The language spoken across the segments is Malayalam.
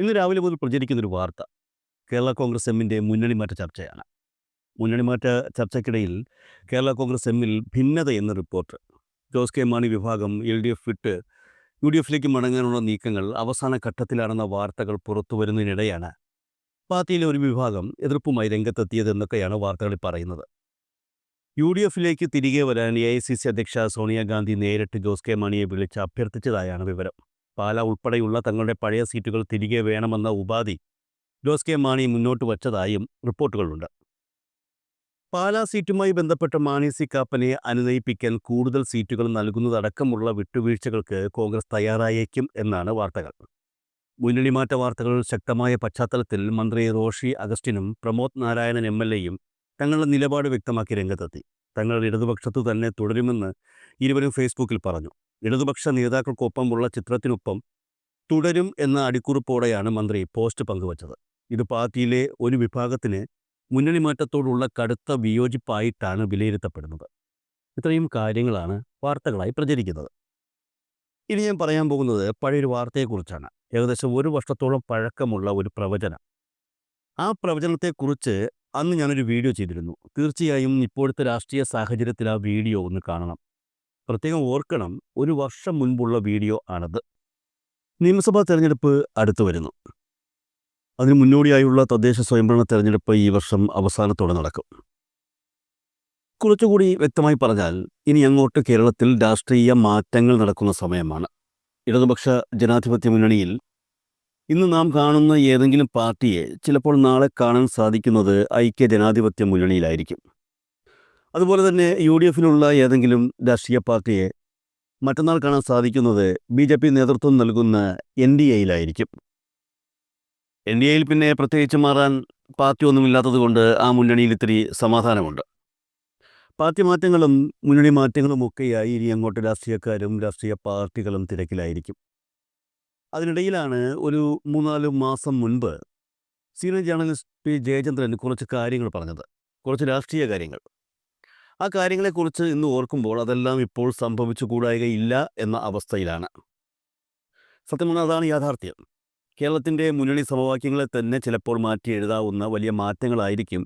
ഇന്ന് രാവിലെ മുതൽ പ്രചരിക്കുന്നൊരു വാർത്ത. കേരള കോൺഗ്രസ് എമ്മിന്റെ മുന്നണി മാറ്റ ചർച്ചയാണ്. മുന്നണി മാറ്റ ചർച്ചയ്ക്കിടയിൽ കേരള കോൺഗ്രസ് എമ്മിൽ ഭിന്നത എന്ന റിപ്പോർട്ട്. ജോസ് കെ. മാണി വിഭാഗം എൽ ഡി എഫ് വിട്ട് യു ഡി എഫിലേക്ക് മടങ്ങാനുള്ള നീക്കങ്ങൾ അവസാന ഘട്ടത്തിലാണെന്ന വാർത്തകൾ പുറത്തു വരുന്നതിനിടെയാണ് പാർട്ടിയിലെ ഒരു വിഭാഗം എതിർപ്പുമായി രംഗത്തെത്തിയത് എന്നൊക്കെയാണ് വാർത്തകളിൽ പറയുന്നത്. യു ഡി എഫിലേക്ക് തിരികെ വരാൻ എ ഐ സി സി അധ്യക്ഷ സോണിയാഗാന്ധി നേരിട്ട് ജോസ് കെ. മാണിയെ വിളിച്ച് അഭ്യർത്ഥിച്ചതായാണ് വിവരം. പാല ഉൾപ്പെടെയുള്ള തങ്ങളുടെ പഴയ സീറ്റുകൾ തിരികെ വേണമെന്ന ഉപാധി ജോസ് കെ മാണി മുന്നോട്ട് വച്ചതായും റിപ്പോർട്ടുകളുണ്ട്. പാലാ സീറ്റുമായി ബന്ധപ്പെട്ട മാണി സി കാപ്പനെ അനുനയിപ്പിക്കാൻ കൂടുതൽ സീറ്റുകൾ നൽകുന്നതടക്കമുള്ള വിട്ടുവീഴ്ചകൾക്ക് കോൺഗ്രസ് തയ്യാറായേക്കും എന്നാണ് വാർത്തകൾ. മുന്നണി മാറ്റ വാർത്തകൾ ശക്തമായ പശ്ചാത്തലത്തിൽ മന്ത്രി റോഷി അഗസ്റ്റിനും പ്രമോദ് നാരായണൻ എം എൽ എയും തങ്ങളുടെ നിലപാട് വ്യക്തമാക്കി രംഗത്തെത്തി. തങ്ങളുടെ ഇടതുപക്ഷത്തു തന്നെ തുടരുമെന്ന് ഇരുവരും ഫേസ്ബുക്കിൽ പറഞ്ഞു. ഇടതുപക്ഷ നേതാക്കൾക്കൊപ്പമുള്ള ചിത്രത്തിനൊപ്പം തുടരും എന്ന അടിക്കുറിപ്പോടെയാണ് മന്ത്രി പോസ്റ്റ് പങ്കുവച്ചത്. ഇത് പാർട്ടിയിലെ ഒരു വിഭാഗത്തിന് മുന്നണി മാറ്റത്തോടുള്ള കടുത്ത വിയോജിപ്പായിട്ടാണ് വിലയിരുത്തപ്പെടുന്നത്. ഇത്രയും കാര്യങ്ങളാണ് വാർത്തകളായി പ്രചരിക്കുന്നത്. ഇനി ഞാൻ പറയാൻ പോകുന്നത് പഴയൊരു വാർത്തയെക്കുറിച്ചാണ്. ഏകദേശം ഒരു വർഷത്തോളം പഴക്കമുള്ള ഒരു പ്രവചനം. ആ പ്രവചനത്തെക്കുറിച്ച് അന്ന് ഞാനൊരു വീഡിയോ ചെയ്തിരുന്നു. തീർച്ചയായും ഇപ്പോഴത്തെ രാഷ്ട്രീയ സാഹചര്യത്തിൽ ആ വീഡിയോ ഒന്ന് കാണണം. പ്രത്യേകം ഓർക്കണം ഒരു വർഷം മുൻപുള്ള വീഡിയോ ആണത്. നിയമസഭാ തെരഞ്ഞെടുപ്പ് അടുത്തു വരുന്നു. അതിന് മുന്നോടിയായുള്ള തദ്ദേശ സ്വയംഭരണ തെരഞ്ഞെടുപ്പ് ഈ വർഷം അവസാനത്തോടെ നടക്കും. കുറച്ചുകൂടി വ്യക്തമായി പറഞ്ഞാൽ ഇനി അങ്ങോട്ട് കേരളത്തിൽ രാഷ്ട്രീയ മാറ്റങ്ങൾ നടക്കുന്ന സമയമാണ്. ഇടതുപക്ഷ ജനാധിപത്യ മുന്നണിയിൽ ഇന്ന് നാം കാണുന്ന ഏതെങ്കിലും പാർട്ടിയെ ചിലപ്പോൾ നാളെ കാണാൻ സാധിക്കുന്നത് ഐക്യ ജനാധിപത്യ മുന്നണിയിലായിരിക്കും. അതുപോലെ തന്നെ യു ഡി എഫിലുള്ള ഏതെങ്കിലും രാഷ്ട്രീയ പാർട്ടിയെ മറ്റന്നാൾ കാണാൻ സാധിക്കുന്നത് ബി ജെ പി നേതൃത്വം നൽകുന്ന എൻ ഡി എയിലായിരിക്കും. എൻ ഡി എയിൽ പിന്നെ പ്രത്യേകിച്ച് മാറാൻ പാർട്ടി ഒന്നുമില്ലാത്തത് കൊണ്ട് ആ മുന്നണിയിൽ ഇത്തിരി സമാധാനമുണ്ട്. പാർട്ടി മാറ്റങ്ങളും മുന്നണി മാറ്റങ്ങളും ഒക്കെയായി ഇനി അങ്ങോട്ട് രാഷ്ട്രീയക്കാരും രാഷ്ട്രീയ പാർട്ടികളും തിരക്കിലായിരിക്കും. അതിനിടയിലാണ് ഒരു മൂന്നാൽ മാസം മുൻപ് സീനിയർ ജേർണലിസ്റ്റ് പി ജയചന്ദ്രൻ കുറച്ച് കാര്യങ്ങൾ പറഞ്ഞത്. കുറച്ച് രാഷ്ട്രീയ കാര്യങ്ങൾ. ആ കാര്യങ്ങളെക്കുറിച്ച് ഇന്ന് ഓർക്കുമ്പോൾ അതെല്ലാം ഇപ്പോൾ സംഭവിച്ചു കൂടായികയില്ല എന്ന അവസ്ഥയിലാണ്. സത്യം പറഞ്ഞാൽ അതാണ് യാഥാർത്ഥ്യം. കേരളത്തിന്റെ മുന്നണി സമവാക്യങ്ങളെ തന്നെ ചിലപ്പോൾ മാറ്റി എഴുതാവുന്ന വലിയ മാറ്റങ്ങളായിരിക്കും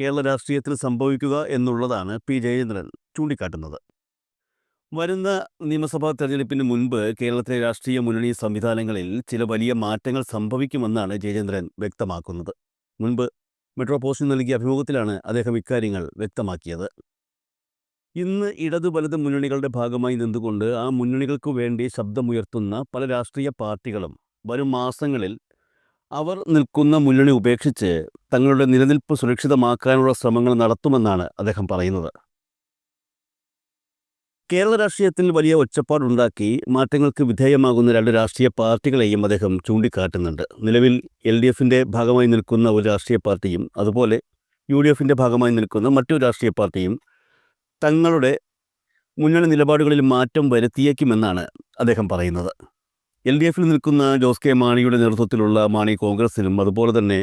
കേരള രാഷ്ട്രീയത്തിൽ സംഭവിക്കുക എന്നുള്ളതാണ് പി. ജയചന്ദ്രൻ ചൂണ്ടിക്കാട്ടുന്നത്. വരുന്ന നിയമസഭാ തെരഞ്ഞെടുപ്പിന് മുൻപ് കേരളത്തിലെ രാഷ്ട്രീയ മുന്നണി സംവിധാനങ്ങളിൽ ചില വലിയ മാറ്റങ്ങൾ സംഭവിക്കുമെന്നാണ് ജയചന്ദ്രൻ വ്യക്തമാക്കുന്നത്. മുൻപ് മെട്രോ പോസ്റ്റിന് നൽകിയ അഭിമുഖത്തിലാണ് അദ്ദേഹം ഇക്കാര്യങ്ങൾ വ്യക്തമാക്കിയത്. ഇന്ന് ഇടതു വലത് മുന്നണികളുടെ ഭാഗമായി നിന്നുകൊണ്ട് ആ മുന്നണികൾക്ക് വേണ്ടി ശബ്ദമുയർത്തുന്ന പല രാഷ്ട്രീയ പാർട്ടികളും വരും മാസങ്ങളിൽ അവർ നിൽക്കുന്ന മുന്നണി ഉപേക്ഷിച്ച് തങ്ങളുടെ നിലനിൽപ്പ് സുരക്ഷിതമാക്കാനുള്ള ശ്രമങ്ങൾ നടത്തുമെന്നാണ് അദ്ദേഹം പറയുന്നത്. കേരള രാഷ്ട്രീയത്തിൽ വലിയ ഒച്ചപ്പാടുണ്ടാക്കി മാറ്റങ്ങൾക്ക് വിധേയമാകുന്ന രണ്ട് രാഷ്ട്രീയ പാർട്ടികളെയും അദ്ദേഹം ചൂണ്ടിക്കാട്ടുന്നുണ്ട്. നിലവിൽ എൽ ഡി എഫിന്റെ ഭാഗമായി നിൽക്കുന്ന ഒരു രാഷ്ട്രീയ പാർട്ടിയും അതുപോലെ യു ഡി എഫിന്റെ ഭാഗമായി നിൽക്കുന്ന മറ്റൊരു രാഷ്ട്രീയ പാർട്ടിയും തങ്ങളുടെ മുന്നണി നിലപാടുകളിൽ മാറ്റം വരുത്തിയേക്കുമെന്നാണ് അദ്ദേഹം പറയുന്നത്. എൽ ഡി എഫിൽ നിൽക്കുന്ന ജോസ് കെ മാണിയുടെ നേതൃത്വത്തിലുള്ള മാണി കോൺഗ്രസിനും അതുപോലെ തന്നെ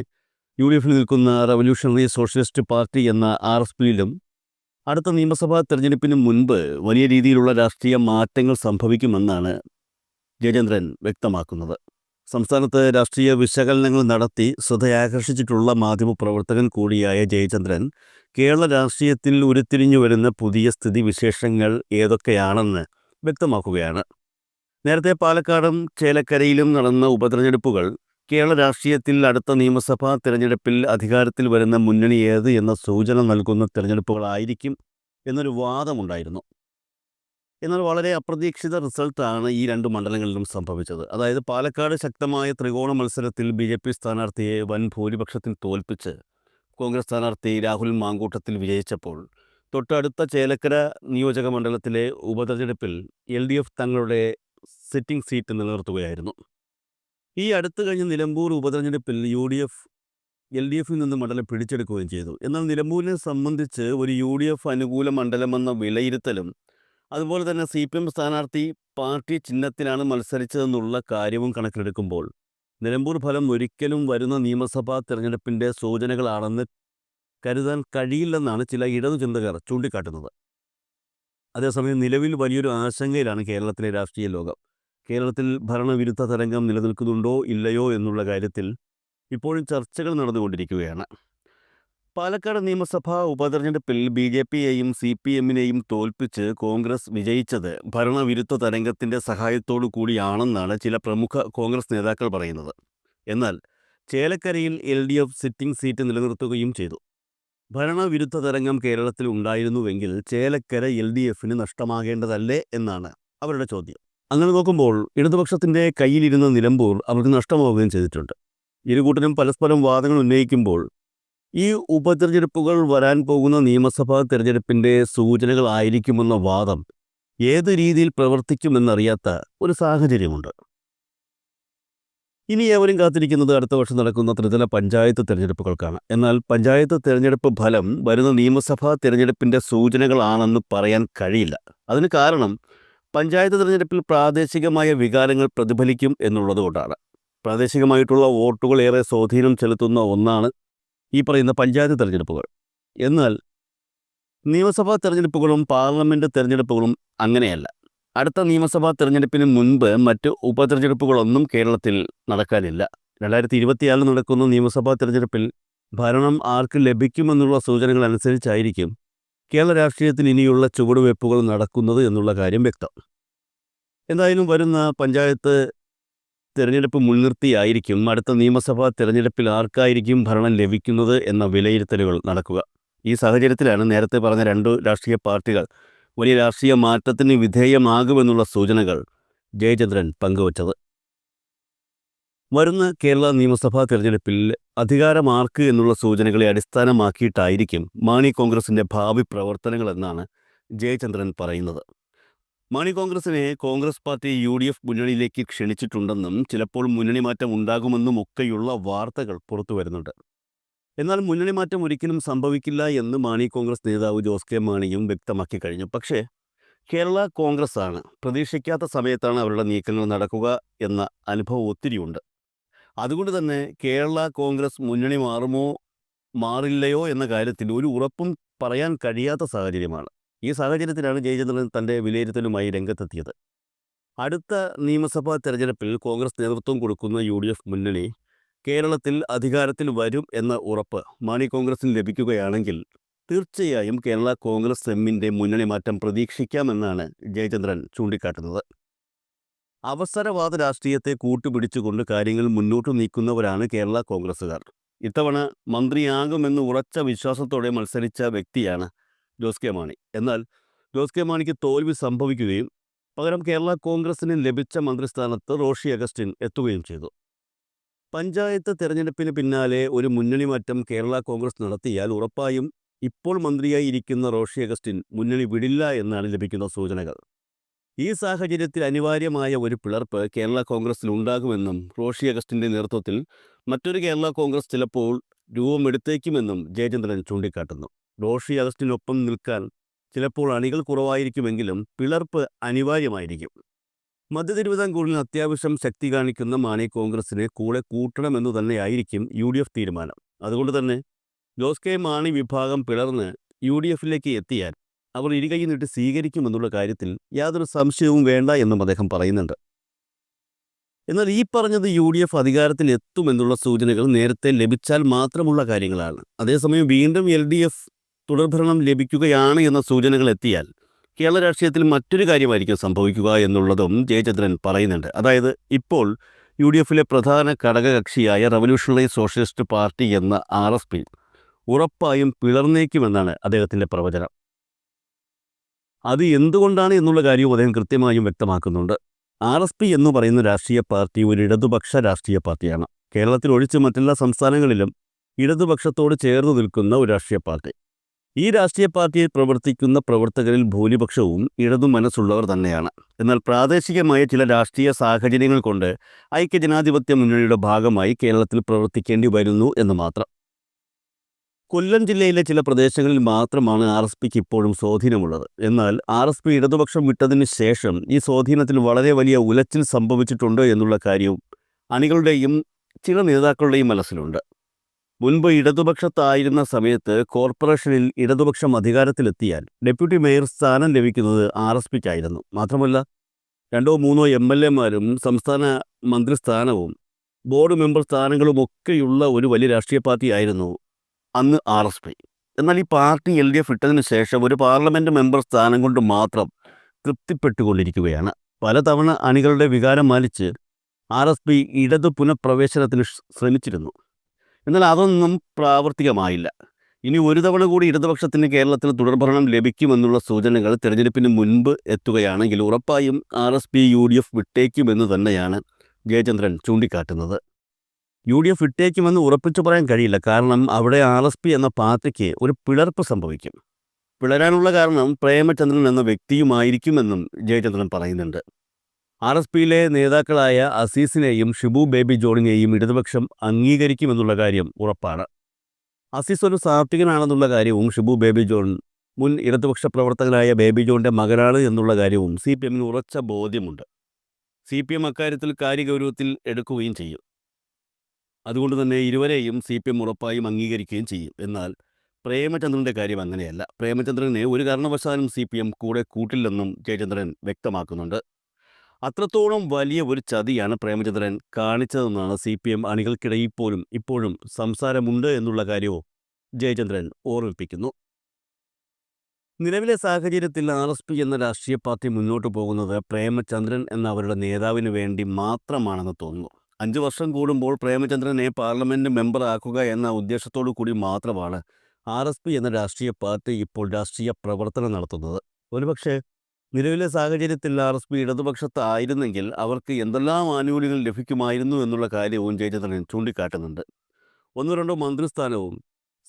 യു ഡി എഫിൽ നിൽക്കുന്ന റവല്യൂഷണറി സോഷ്യലിസ്റ്റ് പാർട്ടി എന്ന ആർ എസ് പിയിലും അടുത്ത നിയമസഭാ തെരഞ്ഞെടുപ്പിന് മുൻപ് വലിയ രീതിയിലുള്ള രാഷ്ട്രീയ മാറ്റങ്ങൾ സംഭവിക്കുമെന്നാണ് ജയചന്ദ്രൻ വ്യക്തമാക്കുന്നത്. സംസ്ഥാനത്ത് രാഷ്ട്രീയ വിശകലനങ്ങൾ നടത്തി ശ്രദ്ധയാകർഷിച്ചിട്ടുള്ള മാധ്യമപ്രവർത്തകൻ കൂടിയായ ജയചന്ദ്രൻ കേരള രാഷ്ട്രീയത്തിൽ ഉരുത്തിരിഞ്ഞു വരുന്ന പുതിയ സ്ഥിതിവിശേഷങ്ങൾ ഏതൊക്കെയാണെന്ന് വ്യക്തമാക്കുകയാണ്. നേരത്തെ പാലക്കാടും ചേലക്കരയിലും നടന്ന ഉപതെരഞ്ഞെടുപ്പുകൾ കേരള രാഷ്ട്രീയത്തിൽ അടുത്ത നിയമസഭാ തിരഞ്ഞെടുപ്പിൽ അധികാരത്തിൽ വരുന്ന മുന്നണി ഏത് എന്ന സൂചന നൽകുന്ന തിരഞ്ഞെടുപ്പുകളായിരിക്കും എന്നൊരു വാദമുണ്ടായിരുന്നു. എന്നാൽ വളരെ അപ്രതീക്ഷിത റിസൾട്ടാണ് ഈ രണ്ട് മണ്ഡലങ്ങളിലും സംഭവിച്ചത്. അതായത് പാലക്കാട് ശക്തമായ ത്രികോണ മത്സരത്തിൽ ബി ജെ പി സ്ഥാനാർത്ഥിയെ വൻ ഭൂരിപക്ഷത്തിൽ തോൽപ്പിച്ച് കോൺഗ്രസ് സ്ഥാനാർത്ഥി രാഹുൽ മാങ്കൂട്ടത്തിൽ വിജയിച്ചപ്പോൾ തൊട്ടടുത്ത ചേലക്കര നിയോജക മണ്ഡലത്തിലെ ഉപതെരഞ്ഞെടുപ്പിൽ എൽ ഡി എഫ് തങ്ങളുടെ സിറ്റിംഗ് സീറ്റ് നിലനിർത്തുകയായിരുന്നു. ഈ അടുത്ത് കഴിഞ്ഞ നിലമ്പൂർ ഉപതെരഞ്ഞെടുപ്പിൽ U D F L D എഫിൽ നിന്ന് മണ്ഡലം പിടിച്ചെടുക്കുകയും ചെയ്തു. എന്നാൽ നിലമ്പൂരിനെ സംബന്ധിച്ച് ഒരു യു ഡി എഫ് അനുകൂല മണ്ഡലമെന്ന വിലയിരുത്തലും അതുപോലെ തന്നെ സി പി എം സ്ഥാനാർത്ഥി പാർട്ടി ചിഹ്നത്തിനാണ് മത്സരിച്ചതെന്നുള്ള കാര്യവും കണക്കിലെടുക്കുമ്പോൾ നിലമ്പൂർ ഫലം ഒരിക്കലും വരുന്ന നിയമസഭാ തെരഞ്ഞെടുപ്പിന്റെ സൂചനകളാണെന്ന് കരുതാൻ കഴിയില്ലെന്നാണ് ചില ഇടതു ചിന്തകർ ചൂണ്ടിക്കാട്ടുന്നത്. അതേസമയം നിലവിൽ വലിയൊരു ആശങ്കയിലാണ് കേരളത്തിലെ രാഷ്ട്രീയ ലോകം. കേരളത്തിൽ ഭരണവിരുദ്ധ തരംഗം നിലനിൽക്കുന്നുണ്ടോ ഇല്ലയോ എന്നുള്ള കാര്യത്തിൽ ഇപ്പോഴും ചർച്ചകൾ നടന്നുകൊണ്ടിരിക്കുകയാണ്. പാലക്കാട് നിയമസഭാ ഉപതെരഞ്ഞെടുപ്പിൽ ബി ജെ പിയെയും സി പി എമ്മിനെയും തോൽപ്പിച്ച് കോൺഗ്രസ് വിജയിച്ചത് ഭരണവിരുദ്ധ തരംഗത്തിന്റെ സഹായത്തോടു കൂടിയാണെന്നാണ് ചില പ്രമുഖ കോൺഗ്രസ് നേതാക്കൾ പറയുന്നത്. എന്നാൽ ചേലക്കരയിൽ L D F sitting seat നിലനിർത്തുകയും ചെയ്തു. ഭരണവിരുദ്ധ തരംഗം കേരളത്തിൽ ഉണ്ടായിരുന്നുവെങ്കിൽ ചേലക്കര എൽ ഡി എഫിന് നഷ്ടമാകേണ്ടതല്ലേ എന്നാണ് അവരുടെ ചോദ്യം. അങ്ങനെ നോക്കുമ്പോൾ ഇടതുപക്ഷത്തിന്റെ കയ്യിലിരുന്ന നിലമ്പൂർ അവർക്ക് നഷ്ടമാവുകയും ചെയ്തിട്ടുണ്ട്. ഇരുകൂട്ടരും പരസ്പരം വാദങ്ങൾ ഉന്നയിക്കുമ്പോൾ ഈ ഉപതെരഞ്ഞെടുപ്പുകൾ വരാൻ പോകുന്ന നിയമസഭാ തെരഞ്ഞെടുപ്പിന്റെ സൂചനകളായിരിക്കുമെന്ന വാദം ഏത് രീതിയിൽ പ്രവർത്തിക്കുമെന്നറിയാത്ത ഒരു സാഹചര്യമുണ്ട്. ഇനി ഏവരും കാത്തിരിക്കുന്നത് അടുത്ത വർഷം നടക്കുന്ന ത്രിതല പഞ്ചായത്ത് തെരഞ്ഞെടുപ്പുകൾക്കാണ്. എന്നാൽ പഞ്ചായത്ത് തിരഞ്ഞെടുപ്പ് ഫലം വരുന്ന നിയമസഭാ തിരഞ്ഞെടുപ്പിന്റെ സൂചനകളാണെന്ന് പറയാൻ കഴിയില്ല. അതിന് കാരണം പഞ്ചായത്ത് തിരഞ്ഞെടുപ്പിൽ പ്രാദേശികമായ വികാരങ്ങൾ പ്രതിഫലിക്കും എന്നുള്ളതുകൊണ്ടാണ് പ്രാദേശികമായിട്ടുള്ള വോട്ടുകൾ ഏറെ സ്വാധീനം ചെലുത്തുന്ന ഒന്നാണ് ഈ പറയുന്ന പഞ്ചായത്ത് തിരഞ്ഞെടുപ്പുകൾ. എന്നാൽ നിയമസഭാ തിരഞ്ഞെടുപ്പുകളും പാർലമെന്റ് തിരഞ്ഞെടുപ്പുകളും അങ്ങനെയല്ല. അടുത്ത നിയമസഭാ തിരഞ്ഞെടുപ്പിന് മുൻപ് മറ്റ് ഉപതെരഞ്ഞെടുപ്പുകളൊന്നും കേരളത്തിൽ നടക്കാനില്ല. രണ്ടായിരത്തി ഇരുപത്തിയാറിൽ നടക്കുന്ന നിയമസഭാ തിരഞ്ഞെടുപ്പിൽ ഭരണം ആർക്ക് ലഭിക്കുമെന്നുള്ള സൂചനകൾ അനുസരിച്ചായിരിക്കും കേരള രാഷ്ട്രീയത്തിന് ഇനിയുള്ള ചുവടുവയ്പ്പുകൾ നടക്കുന്നത് എന്നുള്ള കാര്യം വ്യക്തം. എന്തായാലും വരുന്ന പഞ്ചായത്ത് തെരഞ്ഞെടുപ്പ് മുൻനിർത്തിയായിരിക്കും അടുത്ത നിയമസഭാ തെരഞ്ഞെടുപ്പിൽ ആർക്കായിരിക്കും ഭരണം ലഭിക്കുന്നത് എന്ന വിലയിരുത്തലുകൾ നടക്കുക. ഈ സാഹചര്യത്തിലാണ് നേരത്തെ പറഞ്ഞ രണ്ട് രാഷ്ട്രീയ പാർട്ടികൾ വലിയ രാഷ്ട്രീയ മാറ്റത്തിന് വിധേയമാകുമെന്നുള്ള സൂചനകൾ ജയചന്ദ്രൻ പങ്കുവച്ചത്. വരുന്ന കേരള നിയമസഭാ തെരഞ്ഞെടുപ്പിൽ അധികാരമാർക്ക് എന്നുള്ള സൂചനകളെ അടിസ്ഥാനമാക്കിയിട്ടായിരിക്കും മാണി കോൺഗ്രസിന്റെ ഭാവി പ്രവർത്തനങ്ങളെന്നാണ് ജയചന്ദ്രൻ പറയുന്നത്. മാണി കോൺഗ്രസിനെ Congress party U D F മുന്നണിയിലേക്ക് ക്ഷണിച്ചിട്ടുണ്ടെന്നും ചിലപ്പോൾ മുന്നണി മാറ്റം ഉണ്ടാകുമെന്നും ഒക്കെയുള്ള വാർത്തകൾ പുറത്തു വരുന്നുണ്ട്. എന്നാൽ മുന്നണി മാറ്റം ഒരിക്കലും സംഭവിക്കില്ല എന്ന് മാണി കോൺഗ്രസ് നേതാവ് ജോസ് കെ മാണിയും വ്യക്തമാക്കി കഴിഞ്ഞു. പക്ഷേ കേരള കോൺഗ്രസ് ആണ് പ്രതീക്ഷിക്കാത്ത സമയത്താണ് അവരുടെ നീക്കങ്ങൾ നടക്കുക എന്ന അനുഭവം ഒത്തിരിയുണ്ട്. അതുകൊണ്ട് തന്നെ കേരള കോൺഗ്രസ് മുന്നണി മാറുമോ മാറില്ലയോ എന്ന കാര്യത്തിൽ ഒരു ഉറപ്പും പറയാൻ കഴിയാത്ത സാഹചര്യമാണ്. ഈ സാഹചര്യത്തിലാണ് ജയചന്ദ്രൻ തന്റെ വിലയിരുത്തലുമായി രംഗത്തെത്തിയത്. അടുത്ത നിയമസഭാ തെരഞ്ഞെടുപ്പിൽ കോൺഗ്രസ് നേതൃത്വം കൊടുക്കുന്ന യു ഡി എഫ് മുന്നണി കേരളത്തിൽ അധികാരത്തിൽ വരും എന്ന ഉറപ്പ് മാണി കോൺഗ്രസിന് ലഭിക്കുകയാണെങ്കിൽ തീർച്ചയായും കേരള കോൺഗ്രസ് എമ്മിന്റെ മുന്നണി മാറ്റം പ്രതീക്ഷിക്കാമെന്നാണ് ജയചന്ദ്രൻ ചൂണ്ടിക്കാട്ടുന്നത്. അവസരവാദ രാഷ്ട്രീയത്തെ കൂട്ടുപിടിച്ചുകൊണ്ട് കാര്യങ്ങൾ മുന്നോട്ട് നീക്കുന്നവരാണ് കേരള കോൺഗ്രസ്സുകാർ. ഇത്തവണ മന്ത്രിയാകുമെന്ന് ഉറച്ച വിശ്വാസത്തോടെ മത്സരിച്ച വ്യക്തിയാണ് ജോസ് കെ മാണി. എന്നാൽ ജോസ് കെ മാണിക്ക് തോൽവി സംഭവിക്കുകയും പകരം കേരള കോൺഗ്രസിന് ലഭിച്ച മന്ത്രിസ്ഥാനത്ത് റോഷി അഗസ്റ്റിൻ എത്തുകയും ചെയ്തു. പഞ്ചായത്ത് തെരഞ്ഞെടുപ്പിന് പിന്നാലെ ഒരു മുന്നണി മാറ്റം കേരള കോൺഗ്രസ് നടത്തിയാൽ ഉറപ്പായും ഇപ്പോൾ മന്ത്രിയായി ഇരിക്കുന്ന റോഷി അഗസ്റ്റിൻ മുന്നണി വിടില്ല എന്നാണ് ലഭിക്കുന്ന സൂചനകൾ. ഈ സാഹചര്യത്തിൽ അനിവാര്യമായ ഒരു പിളർപ്പ് കേരള കോൺഗ്രസിൽ ഉണ്ടാകുമെന്നും റോഷി അഗസ്റ്റിന്റെ നേതൃത്വത്തിൽ മറ്റൊരു കേരള കോൺഗ്രസ് ചിലപ്പോൾ രൂപമെടുത്തേക്കുമെന്നും ജയചന്ദ്രൻ ചൂണ്ടിക്കാട്ടുന്നു. റോഷി അഗസ്റ്റിനൊപ്പം നിൽക്കാൻ ചിലപ്പോൾ അണികൾ കുറവായിരിക്കുമെങ്കിലും പിളർപ്പ് അനിവാര്യമായിരിക്കും. മധ്യ തിരുവിതാംകൂറിൽ അത്യാവശ്യം ശക്തി കാണിക്കുന്ന മാണി കോൺഗ്രസിനെ കൂടെ കൂട്ടണമെന്ന് തന്നെയായിരിക്കും യു ഡി എഫ് തീരുമാനം. അതുകൊണ്ട് തന്നെ ജോസ് കെ മാണി വിഭാഗം പിളർന്ന് യു ഡി എഫിലേക്ക് എത്തിയാൽ അവർ ഇരുകൈ നീട്ടി സ്വീകരിക്കുമെന്നുള്ള കാര്യത്തിൽ യാതൊരു സംശയവും വേണ്ട എന്നും അദ്ദേഹം പറയുന്നുണ്ട്. എന്നാൽ ഈ പറഞ്ഞത് യു ഡി എഫ് അധികാരത്തിൽ എത്തുമെന്നുള്ള സൂചനകൾ നേരത്തെ ലഭിച്ചാൽ മാത്രമുള്ള കാര്യങ്ങളാണ്. അതേസമയം വീണ്ടും എൽ ഡി എഫ് തുടർഭരണം ലഭിക്കുകയാണ് എന്ന സൂചനകൾ എത്തിയാൽ കേരള രാഷ്ട്രീയത്തിൽ മറ്റൊരു കാര്യമായിരിക്കും സംഭവിക്കുക എന്നുള്ളതും ജയചന്ദ്രൻ പറയുന്നുണ്ട്. അതായത് ഇപ്പോൾ യു ഡി എഫിലെ പ്രധാന ഘടകകക്ഷിയായ റവല്യൂഷണറി സോഷ്യലിസ്റ്റ് പാർട്ടി എന്ന ആർ എസ് പി ഉറപ്പായും പിളർന്നേക്കുമെന്നാണ് അദ്ദേഹത്തിന്റെ പ്രവചനം. അത് എന്തുകൊണ്ടാണ് എന്നുള്ള കാര്യവും അദ്ദേഹം കൃത്യമായും വ്യക്തമാക്കുന്നുണ്ട്. ആർ എസ് പി എന്ന് പറയുന്ന രാഷ്ട്രീയ പാർട്ടി ഒരു ഇടതുപക്ഷ രാഷ്ട്രീയ പാർട്ടിയാണ്. കേരളത്തിൽ ഒഴിച്ച് മറ്റെല്ലാ സംസ്ഥാനങ്ങളിലും ഇടതുപക്ഷത്തോട് ചേർന്ന് നിൽക്കുന്ന ഒരു രാഷ്ട്രീയ പാർട്ടി. ഈ രാഷ്ട്രീയ പാർട്ടിയിൽ പ്രവർത്തിക്കുന്ന പ്രവർത്തകരിൽ ഭൂരിപക്ഷവും ഇടതു മനസ്സുള്ളവർ തന്നെയാണ്. എന്നാൽ പ്രാദേശികമായ ചില രാഷ്ട്രീയ സാഹചര്യങ്ങൾ കൊണ്ട് ഐക്യജനാധിപത്യ മുന്നണിയുടെ ഭാഗമായി കേരളത്തിൽ പ്രവർത്തിക്കേണ്ടി വരുന്നു എന്ന് മാത്രം. കൊല്ലം ജില്ലയിലെ ചില പ്രദേശങ്ങളിൽ മാത്രമാണ് ആർ എസ് പിക്ക് ഇപ്പോഴും സ്വാധീനമുള്ളത്. എന്നാൽ ആർ എസ് പി ഇടതുപക്ഷം വിട്ടതിന് ശേഷം ഈ സ്വാധീനത്തിൽ വളരെ വലിയ ഉലച്ചിൽ സംഭവിച്ചിട്ടുണ്ട് എന്നുള്ള കാര്യവും അണികളുടെയും ചില നേതാക്കളുടെയും മനസ്സിലുണ്ട്. മുൻപ് ഇടതുപക്ഷത്തായിരുന്ന സമയത്ത് കോർപ്പറേഷനിൽ ഇടതുപക്ഷം അധികാരത്തിലെത്തിയാൽ ഡെപ്യൂട്ടി മേയർ സ്ഥാനം ലഭിക്കുന്നത് ആർ എസ് പിക്കായിരുന്നു. മാത്രമല്ല രണ്ടോ മൂന്നോ എം എൽ എമാരും സംസ്ഥാന മന്ത്രിസ്ഥാനവും ബോർഡ് മെമ്പർ സ്ഥാനങ്ങളും ഒക്കെയുള്ള ഒരു വലിയ രാഷ്ട്രീയ പാർട്ടിയായിരുന്നു അന്ന് ആർ എസ് പി. എന്നാൽ ഈ പാർട്ടി എൽ ഡി എഫ് ഇട്ടതിന് ശേഷം ഒരു പാർലമെന്റ് മെമ്പർ സ്ഥാനം കൊണ്ട് മാത്രം തൃപ്തിപ്പെട്ടുകൊണ്ടിരിക്കുകയാണ്. പലതവണ അണികളുടെ വികാരം മാനിച്ച് ആർ എസ് പി ഇടതു പുനഃപ്രവേശനത്തിന് ശ്രമിച്ചിരുന്നു. എന്നാൽ അതൊന്നും പ്രാവർത്തികമായില്ല. ഇനി ഒരു തവണ കൂടി ഇടതുപക്ഷത്തിന് കേരളത്തിൽ തുടർഭരണം ലഭിക്കുമെന്നുള്ള സൂചനകൾ തെരഞ്ഞെടുപ്പിന് മുൻപ് എത്തുകയാണെങ്കിൽ ഉറപ്പായും R S P U D F വിട്ടേക്കുമെന്ന് തന്നെയാണ് ജയചന്ദ്രൻ ചൂണ്ടിക്കാട്ടുന്നത്. യു ഡി എഫ് വിട്ടേക്കുമെന്ന് ഉറപ്പിച്ചു പറയാൻ കഴിയില്ല. കാരണം അവിടെ ആർ എസ് പി എന്ന പാർട്ടിക്ക് ഒരു പിളർപ്പ് സംഭവിക്കും. പിളരാനുള്ള കാരണം പ്രേമചന്ദ്രൻ എന്ന വ്യക്തിയുമായിരിക്കുമെന്നും ജയചന്ദ്രൻ പറയുന്നുണ്ട്. ആർ എസ് പിയിലെ നേതാക്കളായ അസീസിനെയും ഷിബു ബേബി ജോണിനെയും ഇടതുപക്ഷം അംഗീകരിക്കുമെന്നുള്ള കാര്യം ഉറപ്പാണ്. അസീസ് ഒരു സാത്വികനാണെന്നുള്ള കാര്യവും ഷിബു ബേബി ജോൺ മുൻ ഇടതുപക്ഷ പ്രവർത്തകനായ ബേബി ജോണിന്റെ മകനാണ് എന്നുള്ള കാര്യവും സി പി എമ്മിന് ഉറച്ച ബോധ്യമുണ്ട്. സി പി എം അക്കാര്യത്തിൽ കാര്യഗൗരവത്തിൽ എടുക്കുകയും ചെയ്യും. അതുകൊണ്ട് തന്നെ ഇരുവരെയും സി പി എം ഉറപ്പായും അംഗീകരിക്കുകയും ചെയ്യും. എന്നാൽ പ്രേമചന്ദ്രന്റെ കാര്യം അങ്ങനെയല്ല. പ്രേമചന്ദ്രനെ ഒരു കാരണവശാലും സി പി എം കൂടെ കൂട്ടില്ലെന്നും ജയചന്ദ്രൻ വ്യക്തമാക്കുന്നുണ്ട്. അത്രത്തോളം വലിയ ഒരു ചതിയാണ് പ്രേമചന്ദ്രൻ കാണിച്ചതെന്നാണ് സി പി എം അണികൾക്കിടയിൽ പോലും ഇപ്പോഴും സംസാരമുണ്ട് എന്നുള്ള കാര്യവും ജയചന്ദ്രൻ ഓർമ്മിപ്പിക്കുന്നു. നിലവിലെ സാഹചര്യത്തിൽ ആർ എസ് പി എന്ന രാഷ്ട്രീയ പാർട്ടി മുന്നോട്ട് പോകുന്നത് പ്രേമചന്ദ്രൻ എന്ന അവരുടെ നേതാവിന് വേണ്ടി മാത്രമാണെന്ന് തോന്നുന്നു. അഞ്ച് വർഷം കൂടുമ്പോൾ പ്രേമചന്ദ്രനെ പാർലമെന്റ് മെമ്പറാക്കുക എന്ന ഉദ്ദേശത്തോടു കൂടി മാത്രമാണ് ആർ എസ് പി എന്ന രാഷ്ട്രീയ പാർട്ടി ഇപ്പോൾ രാഷ്ട്രീയ പ്രവർത്തനം നടത്തുന്നത്. ഒരുപക്ഷെ നിലവിലെ സാഹചര്യത്തിൽ ആർ എസ് പി ഇടതുപക്ഷത്തായിരുന്നെങ്കിൽ അവർക്ക് എന്തെല്ലാം ആനുകൂല്യങ്ങൾ ലഭിക്കുമായിരുന്നു എന്നുള്ള കാര്യവും ജയചന്ദ്രൻ ചൂണ്ടിക്കാട്ടുന്നുണ്ട്. ഒന്നോ രണ്ടോ മന്ത്രിസ്ഥാനവും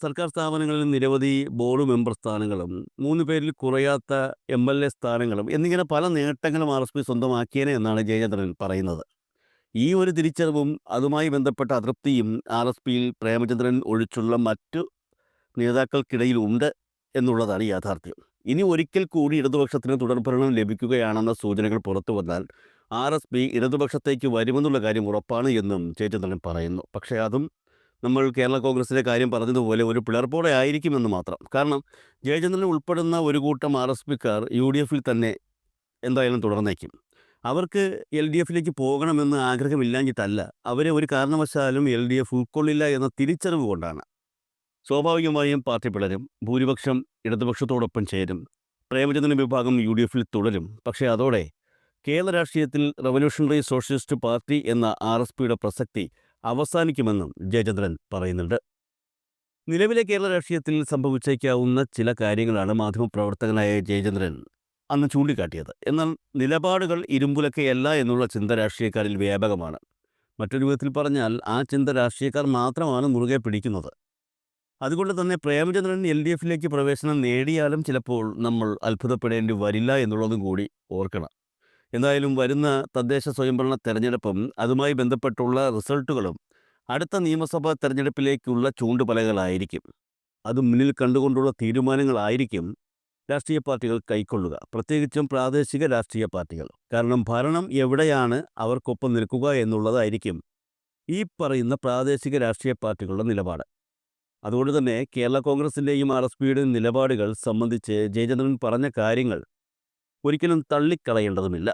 സർക്കാർ സ്ഥാപനങ്ങളിൽ നിരവധി ബോർഡ് മെമ്പർ സ്ഥാനങ്ങളും മൂന്ന് പേരിൽ കുറയാത്ത എം എൽ എ സ്ഥാനങ്ങളും എന്നിങ്ങനെ പല നേട്ടങ്ങളും ആർ എസ് പി സ്വന്തമാക്കിയേനെ എന്നാണ് ജയചന്ദ്രൻ പറയുന്നത്. ഈ ഒരു തിരിച്ചറിവും അതുമായി ബന്ധപ്പെട്ട അതൃപ്തിയും ആർ എസ് പിയിൽ പ്രേമചന്ദ്രൻ ഒഴിച്ചുള്ള മറ്റു നേതാക്കൾക്കിടയിലുണ്ട് എന്നുള്ളതാണ് യാഥാർത്ഥ്യം. ഇനി ഒരിക്കൽ കൂടി ഇടതുപക്ഷത്തിന് തുടർഭരണം ലഭിക്കുകയാണെന്ന സൂചനകൾ പുറത്തു വന്നാൽ ആർ എസ് പി ഇടതുപക്ഷത്തേക്ക് വരുമെന്നുള്ള കാര്യം ഉറപ്പാണ് എന്നും ജയചന്ദ്രൻ പറയുന്നു. പക്ഷേ അതും നമ്മൾ കേരള കോൺഗ്രസിന്റെ കാര്യം പറഞ്ഞതുപോലെ ഒരു പിളർപ്പോടെ ആയിരിക്കുമെന്ന് മാത്രം. കാരണം ജയചന്ദ്രൻ ഉൾപ്പെടുന്ന ഒരു കൂട്ടം ആർ എസ് പിക്കാർ യു ഡി എഫിൽ തന്നെ എന്തായാലും തുടർന്നേക്കും. അവർക്ക് എൽ ഡി എഫിലേക്ക് പോകണമെന്ന് ആഗ്രഹമില്ലാഞ്ഞിട്ടല്ല. അവരെ ഒരു കാരണവശാലും എൽ ഡി എഫ് ഉൾക്കൊള്ളില്ല എന്ന തിരിച്ചറിവ് കൊണ്ടാണ്. സ്വാഭാവികമായും പാർട്ടി പിളരും ഭൂരിപക്ഷം ഇടതുപക്ഷത്തോടൊപ്പം ചേരും. പ്രേമചന്ദ്രൻ വിഭാഗം യു ഡി എഫിൽ തുടരും. പക്ഷേ അതോടെ കേരള രാഷ്ട്രീയത്തിൽ റവല്യൂഷണറി സോഷ്യലിസ്റ്റ് പാർട്ടി എന്ന ആർ എസ് പിയുടെ പ്രസക്തി അവസാനിക്കുമെന്നും ജയചന്ദ്രൻ പറയുന്നുണ്ട്. നിലവിലെ കേരള രാഷ്ട്രീയത്തിൽ സംഭവിച്ചേക്കാവുന്ന ചില കാര്യങ്ങളാണ് മാധ്യമപ്രവർത്തകനായ ജയചന്ദ്രൻ അന്ന് ചൂണ്ടിക്കാട്ടിയത്. എന്നാൽ നിലപാടുകൾ ഇരുമ്പുലക്കയല്ല എന്നുള്ള ചിന്ത രാഷ്ട്രീയക്കാരിൽ വ്യാപകമാണ്. മറ്റൊരു വിധത്തിൽ പറഞ്ഞാൽ ആ ചിന്ത രാഷ്ട്രീയക്കാർ മാത്രമാണ് മുറുകെ പിടിക്കുന്നത്. അതുകൊണ്ട് തന്നെ പ്രേമചന്ദ്രൻ എൽ ഡി എഫിലേക്ക് പ്രവേശനം നേടിയാലും ചിലപ്പോൾ നമ്മൾ അത്ഭുതപ്പെടേണ്ടി വരില്ല എന്നുള്ളതും കൂടി ഓർക്കണം. എന്തായാലും വരുന്ന തദ്ദേശ സ്വയംഭരണ തെരഞ്ഞെടുപ്പും അതുമായി ബന്ധപ്പെട്ടുള്ള റിസൾട്ടുകളും അടുത്ത നിയമസഭാ തെരഞ്ഞെടുപ്പിലേക്കുള്ള ചൂണ്ടുപലകളായിരിക്കും അത് മുന്നിൽ കണ്ടുകൊണ്ടുള്ള തീരുമാനങ്ങളായിരിക്കും രാഷ്ട്രീയ പാർട്ടികൾ കൈക്കൊള്ളുക. പ്രത്യേകിച്ചും പ്രാദേശിക രാഷ്ട്രീയ പാർട്ടികൾ. കാരണം ഭരണം എവിടെയാണ് അവർക്കൊപ്പം നിൽക്കുക എന്നുള്ളതായിരിക്കും ഈ പറയുന്ന പ്രാദേശിക രാഷ്ട്രീയ പാർട്ടികളുടെ നിലപാട്. അതുകൊണ്ട് തന്നെ കേരള കോൺഗ്രസിന്റെയും ആർ എസ് പിയുടെയും നിലപാടുകൾ സംബന്ധിച്ച് ജയചന്ദ്രൻ പറഞ്ഞ കാര്യങ്ങൾ ഒരിക്കലും തള്ളിക്കളയേണ്ടതുമില്ല.